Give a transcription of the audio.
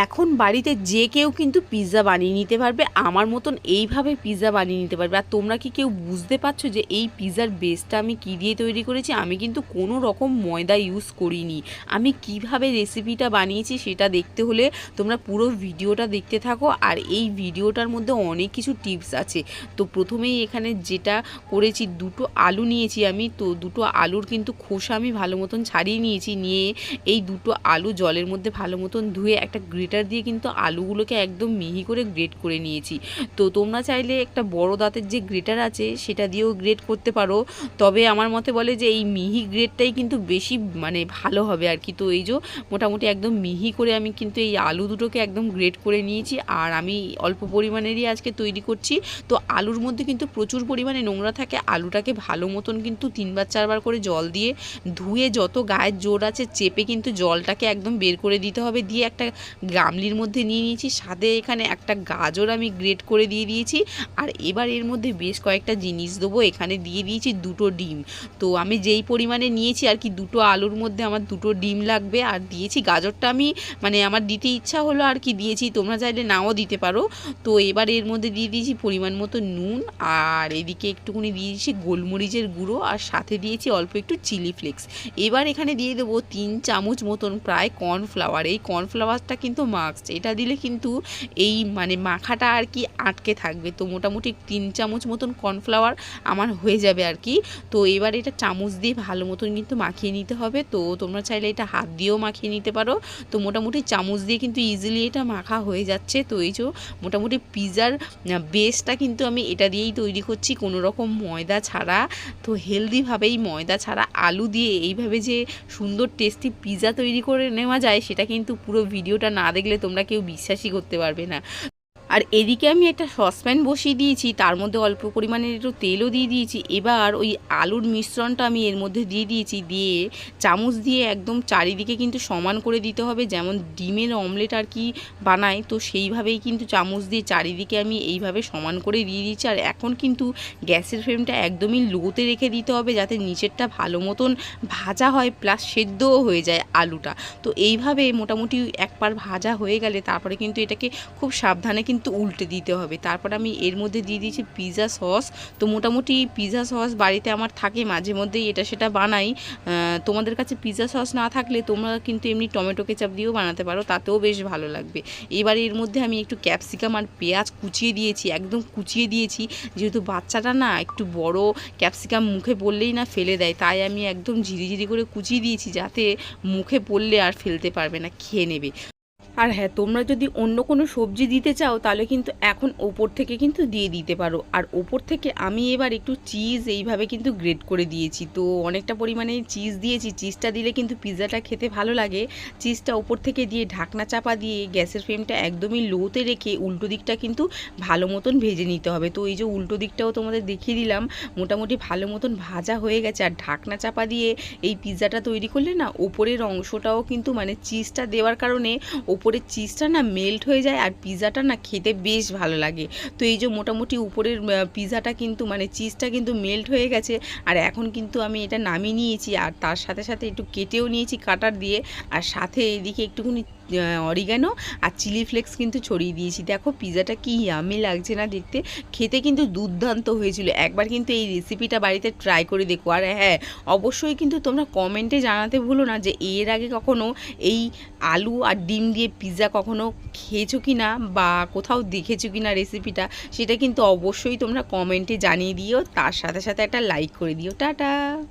এখন বাড়িতে যে কেউ কিন্তু পিৎজা বানিয়ে নিতে পারবে, আমার মতন এইভাবে পিৎজা বানিয়ে নিতে পারবে। আর তোমরা কি কেউ বুঝতে পারছ যে এই পিৎজার বেসটা আমি কী দিয়ে তৈরি করেছি? আমি কিন্তু কোনো রকম ময়দা ইউজ করিনি। আমি কীভাবে রেসিপিটা বানিয়েছি সেটা দেখতে হলে তোমরা পুরো ভিডিওটা দেখতে থাকো। আর এই ভিডিওটার মধ্যে অনেক কিছু টিপস আছে। তো প্রথমেই এখানে যেটা করেছি, দুটো আলু নিয়েছি আমি। তো দুটো আলুর কিন্তু খোসা আমি ভালো মতন ছাড়িয়ে নিয়েছি। নিয়ে এই দুটো আলু জলের মধ্যে ভালো মতন ধুয়ে একটা গ্রেটার দিয়ে কিন্তু আলুগুলোকে একদম মিহি করে গ্রেট করে নিয়েছি। তো তোমরা চাইলে একটা বড় দাঁতের যে গ্রেটার আছে, সেটা দিয়েও গ্রেট করতে পারো। তবে আমার মতে বলে যে, এই মিহি গ্রেটটাই কিন্তু বেশি মানে ভালো হবে আর কি। তো এই যে মোটামুটি একদম মিহি করে আমি কিন্তু এই আলু দুটোকে একদম গ্রেট করে নিয়েছি। আর আমি অল্প পরিমাণেরই আজকে তৈরি করছি। তো আলুর মধ্যে কিন্তু প্রচুর পরিমাণে নোংরা থাকে। আলুটাকে ভালো মতন কিন্তু তিনবার, চারবার করে জল দিয়ে ধুয়ে যত গায়ের জোর আছে, চেপে কিন্তু জলটাকে একদম বের করে দিতে হবে। দিয়ে একটা গামলির মধ্যে নিয়ে নিয়েছি। সাথে এখানে একটা গাজর আমি গ্রেট করে দিয়ে দিয়েছি। আর এবার এর মধ্যে বেশ কয়েকটা জিনিস দেবো। এখানে দিয়ে দিয়েছি দুটো ডিম। তো আমি যেই পরিমাণে নিয়েছি আর কি, দুটো আলুর মধ্যে আমার দুটো ডিম লাগবে। আর দিয়েছি গাজরটা আমি মানে আমার দিতে ইচ্ছা হলো আর কি দিয়েছি। তোমরা চাইলে নাও দিতে পারো। তো এবার এর মধ্যে দিয়ে দিয়েছি পরিমাণ মতো নুন। আর এদিকে একটুখানি দিয়ে দিয়েছি গোলমরিচের গুঁড়ো। আর সাথে দিয়েছি অল্প একটু চিলি ফ্লেক্স। এবার এখানে দিয়ে দেবো তিন চামচ মতন প্রায় কর্নফ্লাওয়ার। এই কর্নফ্লাওয়ারটা কিন্তু মাস্ট এটা দিলে কিন্তু এই মানে মাখাটা আর কি আটকে থাকবে। তো মোটামুটি তিন চামচ মতন কর্নফ্লাওয়ার আমার হয়ে যাবে আর কি। তো এবার এটা চামচ দিয়ে ভালো মতন কিন্তু মাখিয়ে নিতে হবে। তো তোমরা চাইলে এটা হাত দিয়েও মাখিয়ে নিতে পারো। তো মোটামুটি চামচ দিয়ে কিন্তু ইজিলি এটা মাখা হয়ে যাচ্ছে। তো এই যে মোটামুটি পিৎজার বেসটা কিন্তু আমি এটা দিয়েই তৈরি করছি কোনো রকম ময়দা ছাড়া। তো হেলদিভাবেই ময়দা ছাড়া আলু দিয়ে এইভাবে যে সুন্দর টেস্টি পিৎজা তৈরি করে নেওয়া যায়, সেটা কিন্তু পুরো ভিডিওটা না দেখলে তোমরা কেউ বিশ্বাসই করতে পারবে না। আর এদিকে আমি একটা সসপ্যান বসিয়ে দিয়েছি, তার মধ্যে অল্প পরিমাণের একটু তেলও দিয়ে দিয়েছি। এবার ওই আলুর মিশ্রণটা আমি এর মধ্যে দিয়ে দিয়েছি, দিয়ে চামচ দিয়ে একদম চারিদিকে কিন্তু সমান করে দিতে হবে, যেমন ডিমের অমলেট আর কি বানাই তো সেইভাবেই কিন্তু চামচ দিয়ে চারিদিকে আমি এইভাবে সমান করে দিয়ে দিয়েছি। আর এখন কিন্তু গ্যাসের ফ্লেমটা একদমই লোতে রেখে দিতে হবে, যাতে নিচেরটা ভালো মতন ভাজা হয়, প্লাস সেদ্ধও হয়ে যায় আলুটা। তো এইভাবে মোটামুটি একবার ভাজা হয়ে গেলে, তারপরে কিন্তু এটাকে খুব সাবধানে কিন্তু উল্টে দিতে হবে। তারপর আমি এর মধ্যে দিয়ে দিয়েছি পিৎজা সস তো মোটামুটি পিৎজা সস বাড়িতে আমার থাকে, মাঝে মধ্যেই এটা সেটা বানাই। তোমাদের কাছে পিৎজা সস না থাকলে তোমরা কিন্তু এমনি টমেটো কেচাপ দিয়েও বানাতে পারো, তাতেও বেশ ভালো লাগবে। এবার এর মধ্যে আমি একটু ক্যাপসিকাম আর পেঁয়াজ কুচিয়ে দিয়েছি, একদম কুচিয়ে দিয়েছি। যেহেতু বাচ্চাটা না একটু বড় ক্যাপসিকাম মুখে পড়লেই না ফেলে দেয়, তাই আমি একদম ঝিরিঝিরি করে কুচিয়ে দিয়েছি যাতে মুখে পড়লে আর ফেলতে পারবে না, খেয়ে নেবে। আর হ্যাঁ তোমরা যদি অন্য কোনো সবজি দিতে চাও, তাহলে কিন্তু এখন ওপর থেকে কিন্তু দিয়ে দিতে পারো। আর ওপর থেকে আমি এবার একটু চিজ এইভাবে কিন্তু গ্রেড করে দিয়েছি। তো অনেকটা পরিমাণে চিজ দিয়েছি। চিজটা দিলে কিন্তু পিৎজাটা খেতে ভালো লাগে। চিজটা ওপর থেকে দিয়ে ঢাকনা চাপা দিয়ে গ্যাসের ফ্লেমটা একদমই লোতে রেখে উল্টো দিকটা কিন্তু ভালো মতন ভেজে নিতে হবে। তো এই যে উল্টো দিকটাও তোমাদের দেখিয়ে দিলাম, মোটামুটি ভালো মতন ভাজা হয়ে গেছে। আর ঢাকনা চাপা দিয়ে এই পিৎজাটা তৈরি করলে না, ওপরের অংশটাও কিন্তু মানে চিজটা দেওয়ার কারণে ওপরের চিজটা না মেল্ট হয়ে যায় আর পিজাটা না খেতে বেশ ভালো লাগে। তো এই যে মোটামুটি উপরের পিজাটা কিন্তু মানে চিজটা কিন্তু মেল্ট হয়ে গেছে আর এখন কিন্তু আমি এটা নামিয়ে নিয়েছি আর তার সাথে সাথে একটু কেটেও নিয়েছি কাটার দিয়ে আর সাথে এদিকে একটুখানি অরিগানো আর চিলি ফ্লেক্স কিন্তু ছড়িয়ে দিয়েছি। দেখো পিৎজাটা কি ইয়ামি লাগছে না দেখতে। খেতে কিন্তু দুর্দান্ত হয়েছিল। একবার কিন্তু এই রেসিপিটা বাড়িতে ট্রাই করে দেখো। আর হ্যাঁ অবশ্যই কিন্তু তোমরা কমেন্টে জানাতে ভুলো না যে এর আগে কখনো এই আলু আর ডিম দিয়ে পিৎজা কখনো খেয়েছো কি না বা কোথাও দেখেছ কি না রেসিপিটা সেটা কিন্তু অবশ্যই তোমরা কমেন্টে জানিয়ে দিও। তার সাথে সাথে একটা লাইক করে দিও। টাটা!